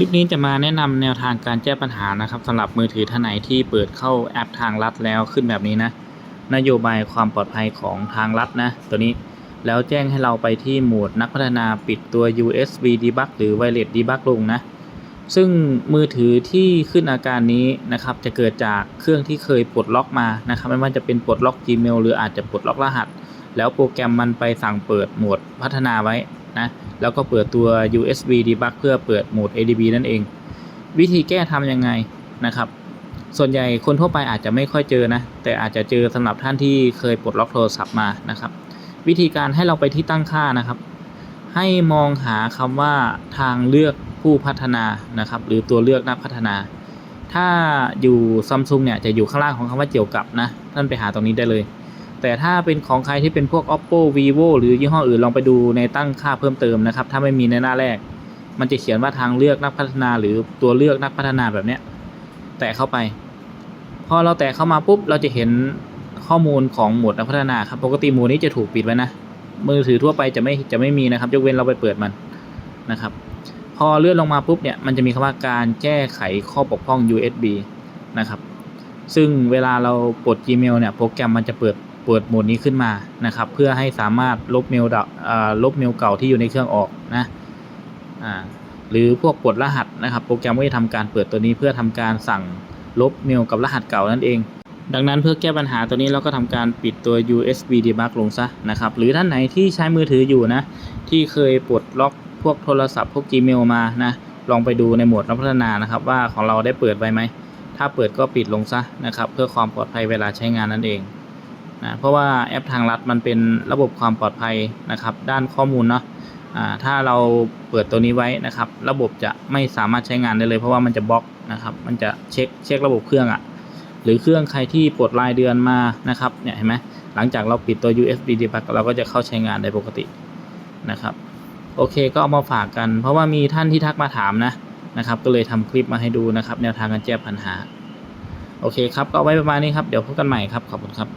ลิปนี้จะมาแนะนำแนวทางการแก้ปัญหานะครับสำหรับมือถือท่านไหนที่เปิดเข้าแอปทางลัดแล้วขึ้นแบบนี้นะ นโยบายความปลอดภัยของทางลัดนะ ตัวนี้แล้วแจ้งให้เราไปที่โหมดนักพัฒนาปิดตัว USB debug หรือ wireless debug ลงนะ ซึ่งมือถือที่ขึ้นอาการนี้นะครับ จะเกิดจากเครื่องที่เคยปลดล็อกมานะครับ ไม่ว่าจะเป็นปลดล็อก Gmail หรืออาจจะปลดล็อกรหัส แล้วโปรแกรมมันไปสั่งเปิดโหมดพัฒนาไว้ นะ แล้วก็เปิดตัว USB debug เพื่อเปิดโหมด ADB นั่นเอง วิธีแก้ทำยังไงนะครับ ส่วนใหญ่คนทั่วไปอาจจะไม่ค่อยเจอนะ แต่อาจจะเจอสำหรับท่านที่เคยปลดล็อกโทรศัพท์มานะครับ วิธีการให้เราไปที่ตั้งค่านะครับ ให้มองหาคำว่าทางเลือกผู้พัฒนานะครับ หรือตัวเลือกนักพัฒนา ถ้าอยู่ซัมซุงเนี่ยจะอยู่ข้างล่างของคำว่าเกี่ยวกับนะ ท่านไปหาตรงนี้ได้เลย แต่ถ้าเป็นของใครที่เป็นพวก oppo vivo หรือยี่ห้ออื่นลองไปดูในตั้งค่าเพิ่มเติมนะครับ ถ้าไม่มีในหน้าแรก มันจะเขียนว่าทางเลือกนักพัฒนา หรือตัวเลือกนักพัฒนาแบบเนี้ย แตะเข้าไป พอเราแตะเข้ามาปุ๊บ เราจะเห็นข้อมูลของหมวดนักพัฒนาครับ ปกติหมวดนี้จะถูกปิดไว้นะ มือถือทั่วไปจะไม่จะไม่มีนะครับยกเว้นเราไปเปิดมันนะครับ พอเลื่อนลงมาปุ๊บเนี่ย มันจะมีคำว่าการแก้ไขข้อบกพร่อง USB นะครับซึ่งเวลาเราปลด Gmail เนี่ย โปรแกรมมันจะเปิด เปิดโหมดนี้ขึ้นมานะครับ เพื่อให้สามารถลบเมลดอ่าลบเมลเก่าที่อยู่ในเครื่องออกนะหรือพวกปลดรหัสนะครับ โปรแกรมก็จะทำการเปิดตัวนี้เพื่อทำการสั่งลบเมลกับรหัสเก่านั่นเอง ดังนั้นเพื่อแก้ปัญหาตัวนี้เราก็ทำการปิดตัว USB debug ลงซะนะครับ หรือท่านไหนที่ใช้มือถืออยู่นะ ที่เคยปลดล็อกพวกโทรศัพท์พวก Gmail มานะลองไปดูในโหมดรับพัฒนานะครับ ว่าของเราได้เปิดไว้ไหม ถ้าเปิดก็ปิดลงซะนะครับ เพื่อความปลอดภัยเวลาใช้งานนั่นเอง นะเพราะว่าแอปทางลัดมันเป็นระบบความปลอดภัยนะครับ ด้านข้อมูลเนาะอ่าถ้าเราเปิดตัวนี้ไว้นะครับ ระบบจะไม่สามารถใช้งานได้เลย เพราะว่ามันจะบล็อกนะครับ มันจะเช็คเช็คระบบเครื่องอะหรือเครื่องใครที่ปลดรายเดือนมานะครับเนี่ยเห็นไหมหลังจากเราปิดตัว USB debug เราก็จะเข้าใช้งานได้ปกตินะครับ โอเคก็เอามาฝากกัน เพราะว่ามีท่านที่ทักมาถามนะนะครับ ก็เลยทำคลิปมาให้ดูนะครับ แนวทางการแก้ปัญหา โอเคครับ ก็ไว้ประมาณนี้ครับ เดี๋ยวพบกันใหม่ครับ ขอบคุณครับ